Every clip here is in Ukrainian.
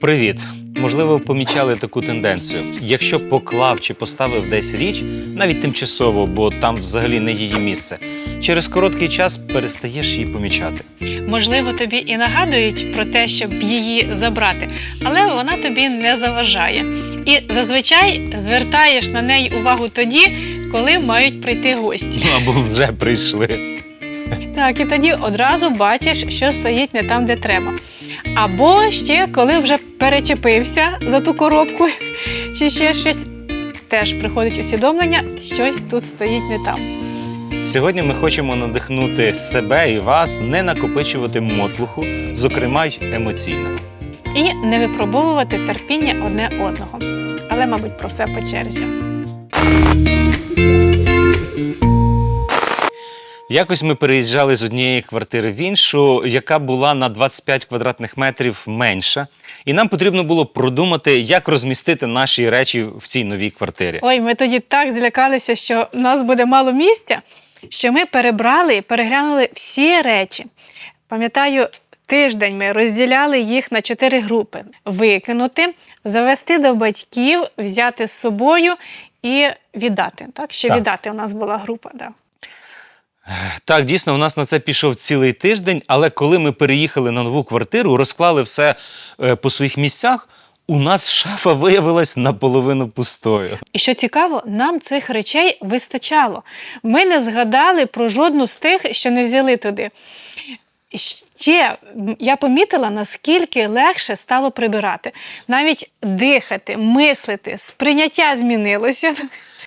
Привіт! Можливо, помічали таку тенденцію. Якщо поклав чи поставив десь річ, навіть тимчасово, бо там взагалі не її місце, через короткий час перестаєш її помічати. Можливо, тобі і нагадують про те, щоб її забрати, але вона тобі не заважає. І зазвичай звертаєш на неї увагу тоді, коли мають прийти гості. Ну, Або вже прийшли. Так, і тоді одразу бачиш, що стоїть не там, де треба. Або ще коли вже перечепився за ту коробку, чи ще щось, теж приходить усвідомлення, щось тут стоїть не там. Сьогодні ми хочемо надихнути себе і вас не накопичувати мотлуху, зокрема й емоційно. І не випробовувати терпіння одне одного. Але, мабуть, про все по черзі. Якось ми переїжджали з однієї квартири в іншу, яка була на 25 квадратних метрів менша, і нам потрібно було продумати, як розмістити наші речі в цій новій квартирі. Ой, ми тоді так злякалися, що в нас буде мало місця, що ми перебрали і переглянули всі речі. Пам'ятаю, тиждень ми розділяли їх на чотири групи: викинути, завести до батьків, взяти з собою і віддати. Так, ще Так. віддати у нас була група. Да. Так, дійсно, у нас на це пішов цілий тиждень, але коли ми переїхали на нову квартиру, розклали все е, по своїх місцях, у нас шафа виявилась наполовину пустою. І що цікаво, нам цих речей вистачало. Ми не згадали про жодну з тих, що не взяли туди. Ще я помітила, наскільки легше стало прибирати. Навіть дихати, мислити, сприйняття змінилося,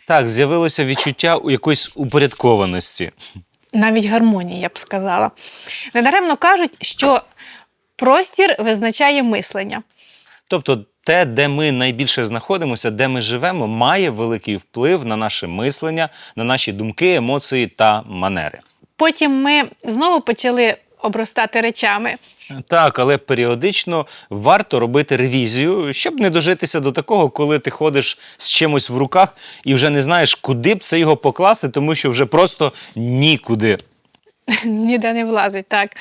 Так, з'явилося відчуття у якоїсь упорядкованості. Навіть гармонії, я б сказала. Недаремно кажуть, що простір визначає мислення. Тобто, те, де ми найбільше знаходимося, де ми живемо, має великий вплив на наше мислення, на наші думки, емоції та манери. Потім ми знову почали обростати речами. Так, але періодично варто робити ревізію, щоб не дожитися до такого, коли ти ходиш з чимось в руках і вже не знаєш, куди б це його покласти, тому що вже просто нікуди. Ніде не влазить. Так.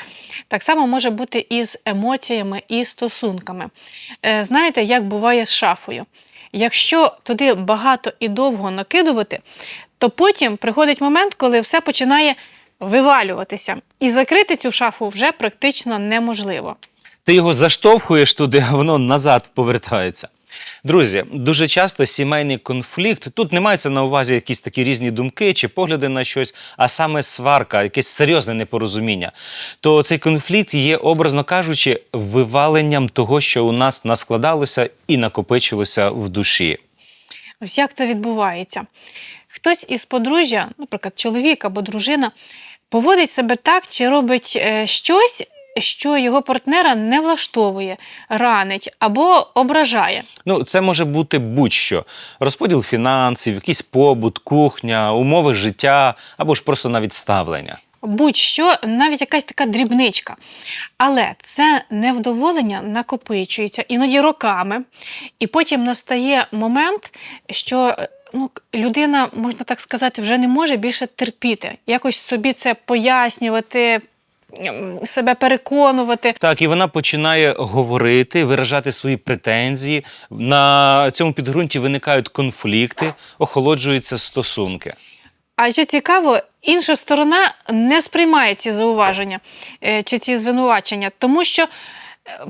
так само може бути і з емоціями, і стосунками. Е, знаєте, як буває з шафою? Якщо туди багато і довго накидувати, то потім приходить момент, коли все починає вивалюватися. І закрити цю шафу вже практично неможливо. Ти його заштовхуєш туди, а воно назад повертається. Друзі, дуже часто сімейний конфлікт тут не мається на увазі якісь такі різні думки чи погляди на щось, а саме сварка, якесь серйозне непорозуміння. То цей конфлікт є, образно кажучи, виваленням того, що у нас наскладалося і накопичилося в душі. Ось як це відбувається? Хтось із подружжя, наприклад, чоловік або дружина, поводить себе так чи робить е, щось, що його партнера не влаштовує, ранить або ображає. Ну, це може бути будь-що: розподіл фінансів, якийсь побут, кухня, умови життя або ж просто навіть ставлення. Будь-що, навіть якась така дрібничка. Але це невдоволення накопичується іноді роками, і потім настає момент, що ну, людина, можна так сказати, вже не може більше терпіти, якось собі це пояснювати, себе переконувати. Так, і вона починає говорити, виражати свої претензії. На цьому підґрунті виникають конфлікти, охолоджуються стосунки. А що цікаво, інша сторона не сприймає ці зауваження е, чи ці звинувачення, тому що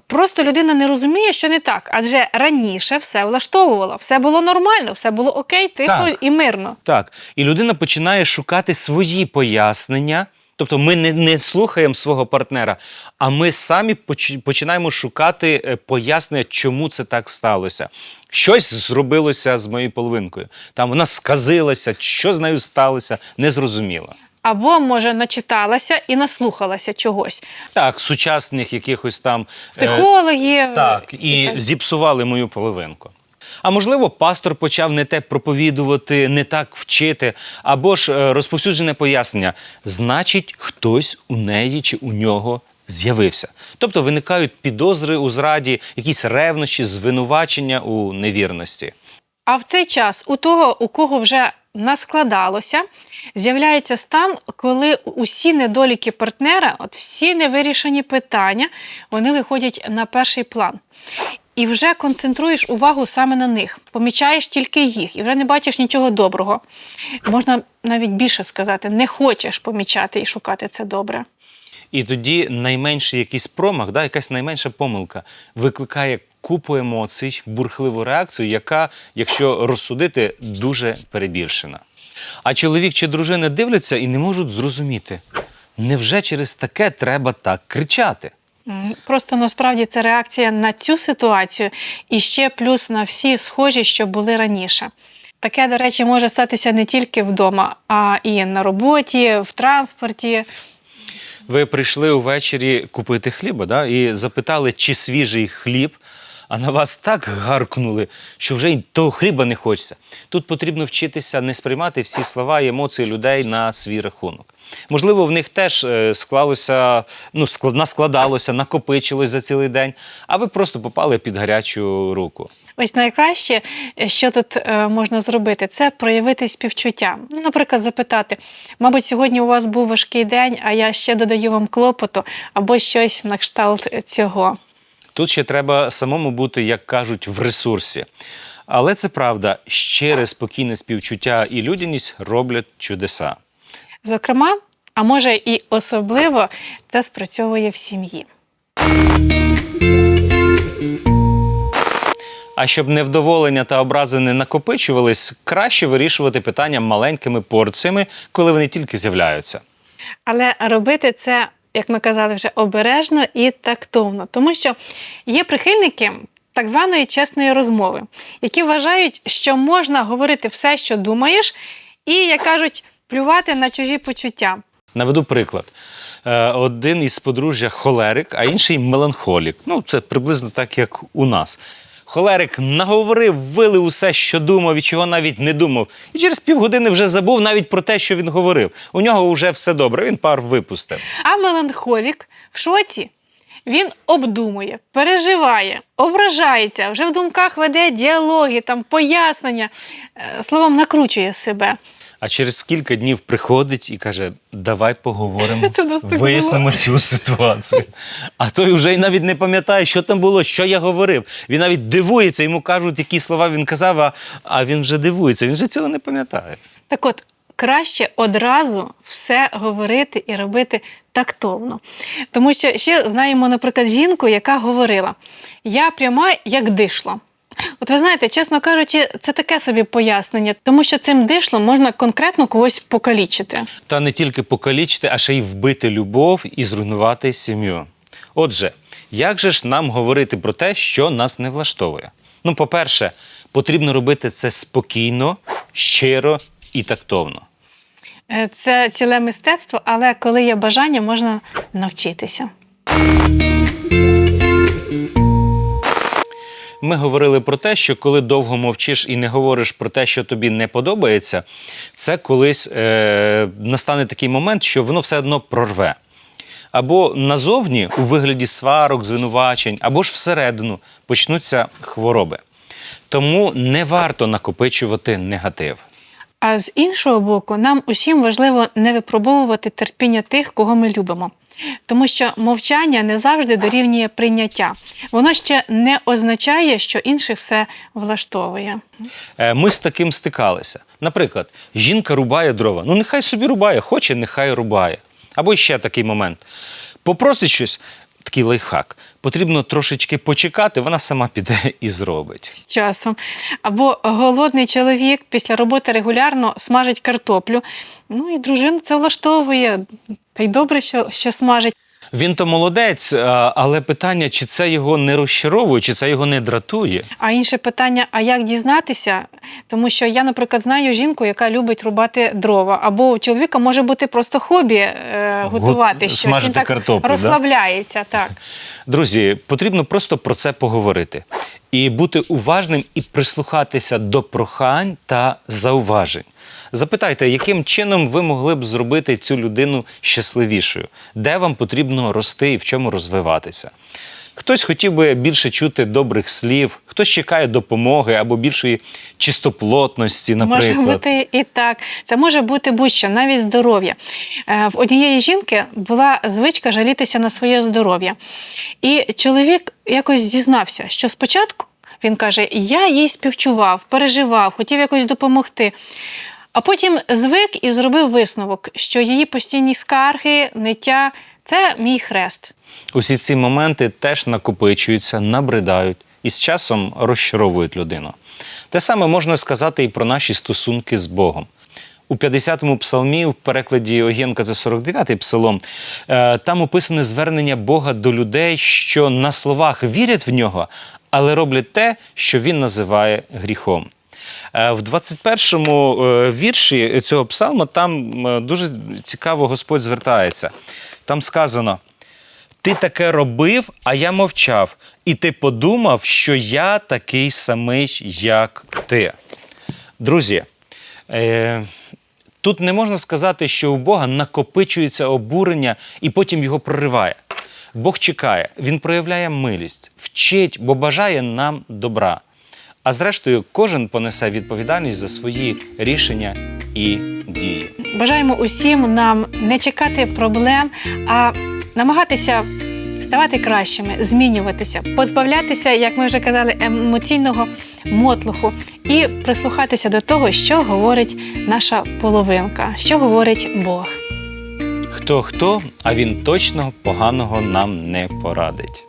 просто людина не розуміє, що не так. Адже раніше все влаштовувало, все було нормально, все було окей, тихо Так. і мирно. Так, і людина починає шукати свої пояснення. Тобто ми не, не слухаємо свого партнера, а ми самі поч- починаємо шукати е, пояснення, чому це так сталося. Щось зробилося з моєю половинкою. Там вона сказилася, що з нею сталося, незрозуміло. Або, може, начиталася і наслухалася чогось. Так, сучасних якихось там е, Психологів. Так, і так. зіпсували мою половинку. А можливо, пастор почав не те проповідувати, не так вчити, або ж е, розповсюджене пояснення. Значить, хтось у неї чи у нього з'явився. Тобто виникають підозри у зраді, якісь ревнощі, звинувачення у невірності. А в цей час у того, у кого вже наскладалося, з'являється стан, коли усі недоліки партнера, от всі невирішені питання, вони виходять на перший план. і вже концентруєш увагу саме на них, помічаєш тільки їх і вже не бачиш нічого доброго. Можна навіть більше сказати, не хочеш помічати і шукати це добре. І тоді найменший якийсь промах, да, якась найменша помилка викликає купу емоцій, бурхливу реакцію, яка, якщо розсудити, дуже перебільшена. А чоловік чи дружина дивляться і не можуть зрозуміти, невже через таке треба так кричати? Просто насправді це реакція на цю ситуацію і ще плюс на всі схожі, що були раніше. Таке, до речі, може статися не тільки вдома, а і на роботі, в транспорті. Ви прийшли увечері купити хліба да, і запитали, чи свіжий хліб, а на вас так гаркнули, що вже й того хліба не хочеться. Тут потрібно вчитися не сприймати всі слова і емоції людей на свій рахунок. Можливо, в них теж е, склалося, ну, склад- наскладалося, накопичилось за цілий день, а ви просто попали під гарячу руку. Ось найкраще, е, що тут е, можна зробити, це проявити співчуття. Ну, наприклад, запитати: мабуть, сьогодні у вас був важкий день, а я ще додаю вам клопоту або щось на кшталт цього. Тут ще треба самому бути, як кажуть, в ресурсі. Але це правда, щире спокійне співчуття і людяність роблять чудеса. Зокрема, а може і особливо це спрацьовує в сім'ї. А щоб невдоволення та образи не накопичувались, краще вирішувати питання маленькими порціями, коли вони тільки з'являються. Але робити це, як ми казали, вже обережно і тактовно, тому що є прихильники так званої чесної розмови, які вважають, що можна говорити все, що думаєш, і, як кажуть, плювати на чужі почуття. Наведу приклад. Е, Один із подружжя холерик, а інший меланхолік. Ну, це приблизно так, як у нас. Холерик наговорив, вили усе, що думав і чого навіть не думав. І через півгодини вже забув навіть про те, що він говорив. У нього вже все добре, він пар випустив. А меланхолік в шоці. Він обдумує, переживає, ображається, вже в думках веде діалоги, там пояснення, е, словом, накручує себе. А через кілька днів приходить і каже: Давай поговоримо, вияснимо цю ситуацію. А той вже й навіть не пам'ятає, що там було, що я говорив. Він навіть дивується, йому кажуть, які слова він казав, а, а він вже дивується, він вже цього не пам'ятає. Так от, краще одразу все говорити і робити тактовно. Тому що ще знаємо, наприклад, жінку, яка говорила: Я пряма, як дишло. От ви знаєте, чесно кажучи, це таке собі пояснення, тому що цим дишлом можна конкретно когось покалічити. Та не тільки покалічити, а ще й вбити любов і зруйнувати сім'ю. Отже, як же ж нам говорити про те, що нас не влаштовує? Ну, по-перше, потрібно робити це спокійно, щиро і тактовно. Е, Це ціле мистецтво, але коли є бажання, можна навчитися. Ми говорили про те, що коли довго мовчиш і не говориш про те, що тобі не подобається, це колись е, настане такий момент, що воно все одно прорве. Або назовні у вигляді сварок, звинувачень, або ж всередину почнуться хвороби. Тому не варто накопичувати негатив. А з іншого боку, нам усім важливо не випробовувати терпіння тих, кого ми любимо. Тому що мовчання не завжди дорівнює прийняття. Воно ще не означає, що інших все влаштовує. Е, Ми з таким стикалися. Наприклад, жінка рубає дрова. Ну, нехай собі рубає, хоче, нехай рубає. Або ще такий момент. Попросить щось, такий лайфхак. Потрібно трошечки почекати, вона сама піде і зробить. з часом. Або голодний чоловік після роботи регулярно смажить картоплю. Ну і дружину це влаштовує. Та й добре, що, що смажить. Він то молодець, але питання, чи це його не розчаровує, чи це його не дратує. А інше питання: а як дізнатися? Тому що я, наприклад, знаю жінку, яка любить рубати дрова, або у чоловіка може бути просто хобі е, готувати Гот- щось. смажити Він так картоплю, да? розслабляється. Так. Друзі, потрібно просто про це поговорити і бути уважним і прислухатися до прохань та зауважень. Запитайте, яким чином ви могли б зробити цю людину щасливішою, де вам потрібно рости і в чому розвиватися. Хтось хотів би більше чути добрих слів, хтось чекає допомоги або більшої чистоплотності, наприклад. Може бути і так. Це може бути будь-що, навіть здоров'я. Е, В однієї жінки була звичка жалітися на своє здоров'я. І чоловік якось дізнався, що спочатку він каже: Я їй співчував, переживав, хотів якось допомогти. А потім звик і зробив висновок, що її постійні скарги, ниття це мій хрест. Усі ці моменти теж накопичуються, набридають і з часом розчаровують людину. Те саме можна сказати і про наші стосунки з Богом. У 50-му псалмі, в перекладі Огєнка це 49-й псалом, е, там описане звернення Бога до людей, що на словах вірять в нього, але роблять те, що він називає гріхом. Е, В 21-му е, вірші цього псалма там дуже цікаво Господь звертається. Там сказано: Ти таке робив, а я мовчав, і ти подумав, що я такий самий, як ти. Друзі, е, тут не можна сказати, що у Бога накопичується обурення і потім його прориває. Бог чекає, Він проявляє милість, вчить, бо бажає нам добра. А зрештою, кожен понесе відповідальність за свої рішення і дії. Бажаємо усім нам не чекати проблем, а намагатися ставати кращими, змінюватися, позбавлятися, як ми вже казали, емоційного мотлуху і прислухатися до того, що говорить наша половинка, що говорить Бог. Хто хто, а він точно поганого нам не порадить.